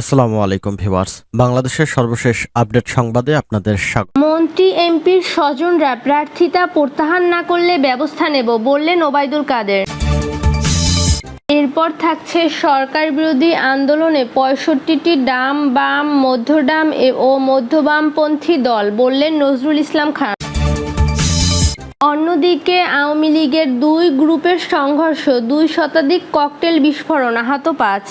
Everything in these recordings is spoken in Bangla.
আসসালামু আলাইকুম ভিউয়ার্স। বাংলাদেশের সর্বশেষ আপডেট সংবাদে আপনাদের স্বাগত। মন্ত্রী, এমপির স্বজনরা প্রার্থিতা প্রত্যাহার না করলে ব্যবস্থা নেব বললেন ওবায়দুল কাদের। এরপর থাকছে সরকার বিরোধী আন্দোলনে পঁয়ষট্টিটি ডাম, বাম, মধ্যডাম ও মধ্যবামপন্থী দল বললেন নজরুল ইসলাম খান। অন্যদিকে আওয়ামী লীগের দুই গ্রুপের সংঘর্ষ, দুই শতাধিক ককটেল বিস্ফোরণ, আহত পাঁচ।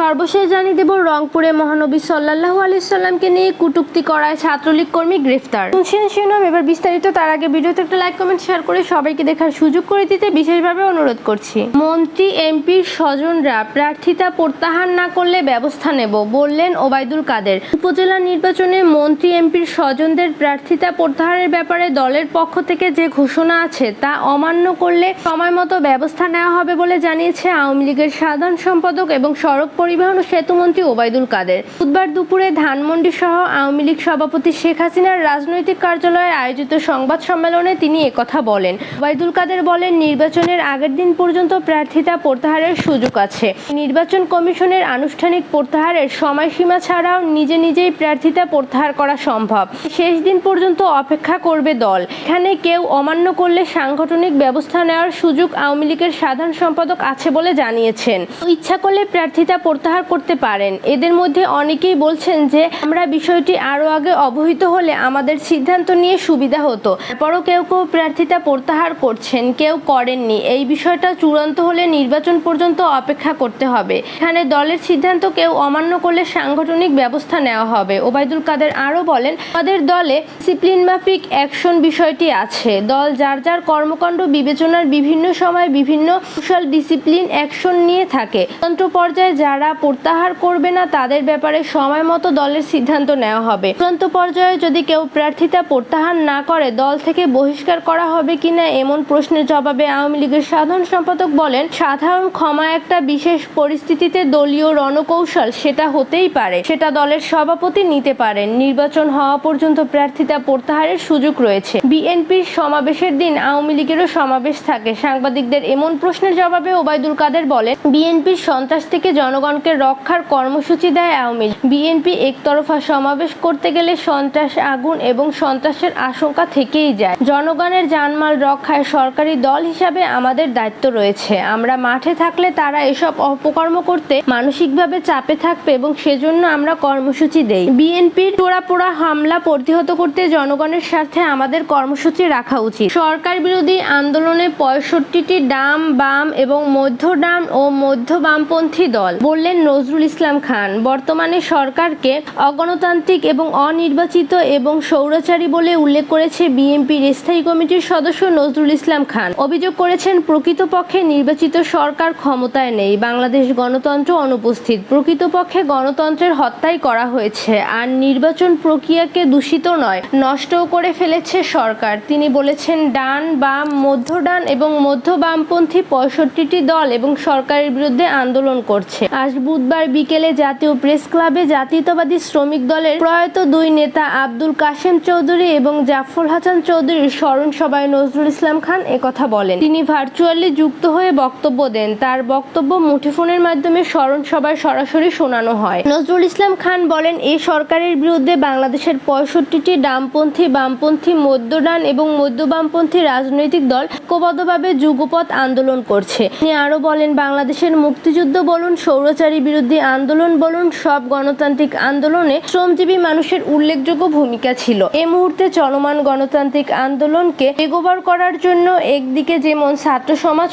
সর্বশেষ জানিয়ে দেব, রংপুরে মহানবী সাল্লাল্লাহু আলাইহি সাল্লামকে নিয়ে কুটুক্তি করায় ছাত্রলীগ কর্মী গ্রেফতার। শুনছেন শিরোনাম, এবার বিস্তারিত, তার আগে ভিডিওতে একটা লাইক কমেন্ট শেয়ার করে সবাইকে দেখার সুযোগ করে দিতে বিশেষভাবে অনুরোধ করছি। মন্ত্রী, এমপির স্বজনরা প্রার্থিতা প্রত্যাহার না করলে ব্যবস্থা নেব, বললেন ওবায়দুল কাদের। উপজেলা নির্বাচনে মন্ত্রী, এমপির স্বজনদের প্রার্থিতা প্রত্যাহারের ব্যাপারে দলের পক্ষ থেকে যে ঘোষণা আছে তা অমান্য করলে সময় মতো ব্যবস্থা নেওয়া হবে বলে জানিয়েছে আওয়ামী লীগের সাধারণ সম্পাদক এবং সড়ক পরিবহন ও সেতুমন্ত্রী ওবায়দুল কাদের। বুধবার দুপুরে ধানমন্ডি সহ আওয়ামী লীগ সভাপতি শেখ হাসিনার রাজনৈতিক কার্যালয়ে আয়োজিত সংবাদ সম্মেলনে তিনি একথা বলেন। ওবায়দুল কাদের বলেন, নির্বাচনের আগের দিন পর্যন্ত প্রার্থিতা প্রত্যাহারের সুযোগ আছে। নির্বাচন কমিশনের আনুষ্ঠানিক প্রত্যাহারের সময়সীমা ছাড়াও নিজে নিজেই প্রার্থিতা প্রত্যাহার করা সম্ভব। শেষ দিন পর্যন্ত অপেক্ষা করবে দল। এখানে কেউ অমান্য করলে সাংগঠনিক ব্যবস্থা নেওয়ার সুযোগ আওয়ামী লীগের সাধারণ সম্পাদক আছে বলে জানিয়েছেন। ইচ্ছা করলে প্রার্থিতা প্রত্যাহার করতে পারেন। এদের মধ্যে অনেকেই বলছেন যে, আমরা বিষয়টি আরও আগে অবহিত হলে আমাদের সিদ্ধান্ত নিয়ে সুবিধা হতো। তারপরও কেউ কেউ প্রার্থিতা প্রত্যাহার করছেন, কেউ করেননি। এই বিষয়টা চূড়ান্ত হলে নির্বাচন পর্যন্ত অপেক্ষা করতে হবে। এখানে দলের সিদ্ধান্ত কেউ অমান্য করলে সাংগঠনিক ব্যবস্থা নেওয়া হবে। ওবায়দুল কাদের আরও বলেন, আমাদের দলে ডিসিপ্লিন মাফিক অ্যাকশন বিষয়টি আছে। দল যার যার কর্মকাণ্ড বিবেচনার বিভিন্ন সময় বিভিন্ন কুশল ডিসিপ্লিন অ্যাকশন নিয়ে থাকে। তন্ত্র পর্যায়ে যারা প্রত্যাহার করবে না, তাদের ব্যাপারে সময় মতো দলের সিদ্ধান্ত নেওয়া হবে। চূড়ান্ত পর্যায়ে যদি কেউ প্রার্থিতা প্রত্যাহার না করে, দল থেকে বহিষ্কার করা হবে কিনা এমন প্রশ্নের জবাবে আওয়ামী লীগের সাধারণ সম্পাদক বলেন, সাধারণ ক্ষমা একটা বিশেষ পরিস্থিতিতে দলীয় রণকৌশল সেটা হতেই পারে। সেটা দলের সভাপতি নিতে পারেন। নির্বাচন হওয়া পর্যন্ত প্রার্থিতা প্রত্যাহারের সুযোগ রয়েছে। বিএনপির সমাবেশের দিন আওয়ামী লীগেরও সমাবেশ থাকে। সাংবাদিকদের এমন প্রশ্নের জবাবে ওবায়দুল কাদের বলেন, বিএনপির সন্ত্রাস থেকে জনগণকে রক্ষার কর্মসূচি দেয় আওয়ামী বিএনপি একতরফা সমাবেশ করতে গেলে সন্ত্রাস আগুন এবং সন্ত্রাসের আশঙ্কা থেকেই যায়। জনগণের জানমাল রক্ষায় সরকারি দল হিসাবে আমাদের দায়িত্ব রয়েছে। আমরা মাঠে থাকলে তারা এসব অপকর্ম করতে মানসিকভাবে চাপে থাকবে এবং সেজন্য আমরা কর্মসূচি দেই। বিএনপির পোড়া হামলা প্রতিহত করতে জনগণের স্বার্থে আমাদের কর্মসূচি রাখা উচিত। সরকার বিরোধী আন্দোলনে পঁয়ষট্টিটি ডাম, বাম এবং মধ্য ডাম ও মধ্য বামপন্থী দল। বললেন নজরুল ইসলাম খান, বর্তমানে সরকারকে অগণতান্ত্রিক এবং অনির্বাচিত এবং সৌরাচারী বলে উল্লেখ করেছে বিএনপির স্থায়ী কমিটির সদস্য নজরুল ইসলাম খান। অভিযোগ করেছেন, প্রকৃতপক্ষে নির্বাচিত সরকার ক্ষমতায় নেই, বাংলাদেশ গণতন্ত্র অনুপস্থিত। প্রকৃতপক্ষে গণতন্ত্রের হত্যাই করা হয়েছে, আর নির্বাচন প্রক্রিয়াকে দূষিত নয়, নষ্টও করে ফেলেছে সরকার। তিনি বলেছেন, ডান, বাম, মধ্য ডান এবং মধ্য বামপন্থী পঁয়ষট্টিটি দল এবং সরকারের বিরুদ্ধে আন্দোলন করছে। আজ বুধবার বিকেলে জাতীয় প্রেস ক্লাবে জাতীয়তাবাদী শ্রমিক দলের প্রয়াত দুই নেতা আব্দুল কাশেম চৌধুরী এবং জাফর হাসান চৌধুরীর স্মরণ সভায় নজরুল ইসলাম খান একথা বলেন। তিনি ভার্চুয়ালি যুক্ত হয়ে বক্তব্য দেন। তার বক্তব্য মুঠোফোনের মাধ্যমে স্মরণ সভায় সরাসরি শোনানো হয়। নজরুল ইসলাম খান বলেন এই সরকারের বিরুদ্ধে বাংলাদেশের পঁয়ষট্টিটি ডামপন্থী বামপন্থী, মধ্যডান এবং মধ্য বামপন্থী রাজনৈতিক দল ঐক্যবদ্ধভাবে যুগপথ আন্দোলন করছে। তিনি আরও বলেন, বাংলাদেশের মুক্তিযুদ্ধ বলুন সৌরচারী বিরোধী আন্দোলন বলুন, সব গণতান্ত্রিক আন্দোলনে শ্রমজীবী মানুষের উল্লেখযোগ্য ভূমিকা ছিল। এ মুহূর্তে চলমান গণতান্ত্রিক আন্দোলনকে এগোবার করার জন্য একদিকে যেমন ছাত্র সমাজ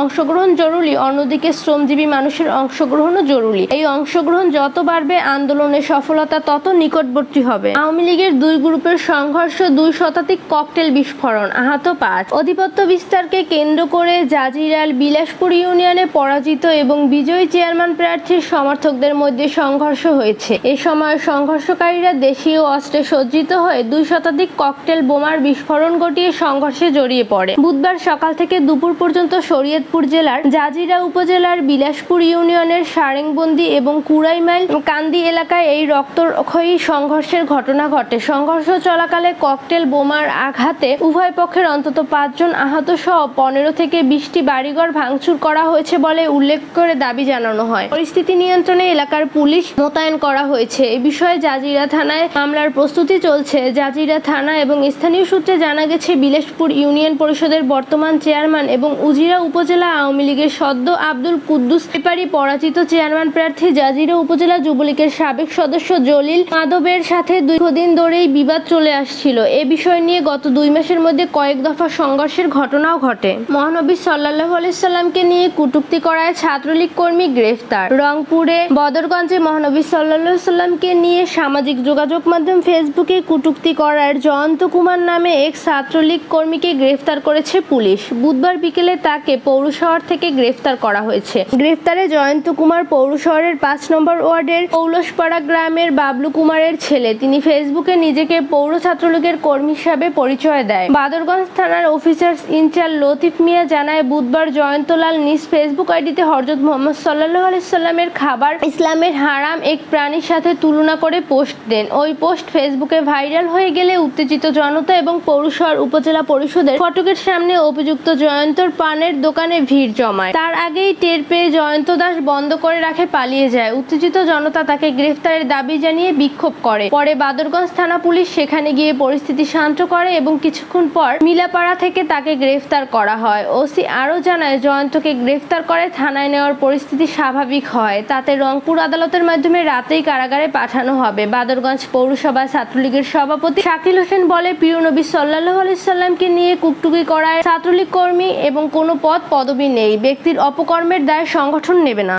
অংশগ্রহণ জরুরি, অন্যদিকে শ্রমজীবী মানুষের অংশগ্রহণও জরুরি। এই অংশগ্রহণ যত বাড়বে, আন্দোলনের সফলতা তত নিকটবর্তী হবে। আওয়ামী লীগের দুই গ্রুপের সংঘর্ষ দুই শতাধিক ককটেল বিস্ফোরণ, আহত পাঁচ। অধিপত্য বিস্তারকে কেন্দ্র করে জাজিরাল বিলাসপুর ইউনিয়নে পরাজিত এবং বিজয়ী চেয়ারম্যান প্রার্থীর সমর্থকদের মধ্যে সংঘর্ষ হয়েছে। এ সময় সংঘর্ষকারীরা দেশীয় অস্ত্রে সজ্জিত হয়ে দুই শতাধিক ককটেল বোমার বিস্ফোরণ ঘটিয়ে সংঘর্ষে জড়িয়ে পড়ে। বুধবার সকাল থেকে দুপুর পর্যন্ত শরীয়তপুর জেলার জাজিরা উপজেলার বিলাসপুর ইউনিয়নের সারেংবন্দি এবং কুড়াইমাইল কান্দি এলাকায় এই রক্তক্ষয়ী সংঘর্ষের ঘটনা ঘটে। সংঘর্ষ চলাকালে ককটেল বোমার আঘাতে উভয় পক্ষের অন্তত পাঁচজন আহত সহ পনেরো থেকে বিশটি বাড়িঘর ভাঙচুর করা হয়েছে বলে উল্লেখ করে দাবি জানানো হয়। হয়। পরিস্থিতি নিয়ন্ত্রণে এলাকার পুলিশ মোতায়েন করা হয়েছে। এ বিষয়ে জাজিরা থানায় মামলার প্রস্তুতি চলছে। জাজিরা থানা এবং স্থানীয় সূত্রে জানা গেছে, বিলাসপুর ইউনিয়ন পরিষদের বর্তমান চেয়ারম্যান এবং উজিরা উপজেলা আওয়ামী লীগের সদ্য আব্দুল কুদ্দুস পেপারি পরাজিত চেয়ারম্যান প্রার্থী জাজিরা উপজেলা যুবলীগের সাবেক সদস্য জলিল মাধবের সাথে দীর্ঘদিন ধরেই বিবাদ চলে আসছিল। এ বিষয় নিয়ে গত দুই মাসের মধ্যে কয়েক দফা সংঘর্ষের ঘটনাও ঘটে। মহানবী সাল্লাহ আলাইসাল্লামকে নিয়ে কুটুক্তি করায় ছাত্রলীগ কর্মী গ্রেফতার। রংপুরে বদরগঞ্জে মহানবী সাল্লাহ সাল্লামকে নিয়ে সামাজিক যোগাযোগ মাধ্যম ফেসবুকে কুটুক্তি করার জয়ন্ত কুমার নামে এক ছাত্রলীগ কর্মীকে গ্রেফতার করেছে পুলিশ। বুধবার বিকেলে তাকে পৌর শহর থেকে গ্রেফতার করা হয়েছে। গ্রেফতারে জয়ন্ত কুমার পৌর শহরের পাঁচ নম্বর ওয়ার্ডের পৌলসপাড়া গ্রামের বাবলু কুমারের ছেলে। তিনি ফেসবুকে নিজেকে পৌর ছাত্রলীগের কর্মী হিসাবে পরিচয় দেয়। বাদরগঞ্জ থানার অফিসার ইনচার্জ লতিফ মিয়া জানায়, বুধবার জয়ন্তলাল নিজ ফেসবুক আইডিতে হরজত মোহাম্মদ সাল্লাহ আলাইসাল্লামের খাবার ইসলামের হারাম এক প্রাণীর সাথে তুলনা করে পোস্ট দেন। ওই পোস্ট ফেসবুকে ভাইরাল হয়ে গেলে উত্তেজিত জনতা এবং পৌরশহর উপজেলা পরিষদের ফটকের সামনে অভিযুক্ত জয়ন্তর পানের দোকানে ভিড় জমায়। তার আগেই টের পেয়ে জয়ন্ত দাস বন্ধ করে রাখে, পালিয়ে যায়। উত্তেজিত জনতা তাকে গ্রেফতারের দাবি জানিয়ে বিক্ষোভ করে। পরে বাদরগঞ্জ থানা পুলিশ সেখানে গিয়ে পরিস্থিতি শান্ত করে এবং কিছুক্ষণ পর মিলাপাড়া থেকে তাকে গ্রেফতার করা হয়। ওসি আরও জানায়, জয়ন্তকে গ্রেফতার করে থানায় নেওয়ার পরিস্থিতি স্বাভাবিক হয়। তাতে রংপুর আদালতের মাধ্যমে রাতেই কারাগারে পাঠানো হবে। বাদরগঞ্জ পৌরসভা ছাত্রলীগের সভাপতি শাকিল হোসেন বলে, প্রিয় নবী সাল্লাহ আলাইসাল্লামকে নিয়ে কুকটুকি করায় ছাত্রলীগ কর্মী এবং কোনো পদ পদবি নেই। ব্যক্তির অপকর্মের দায় সংগঠন নেবে না।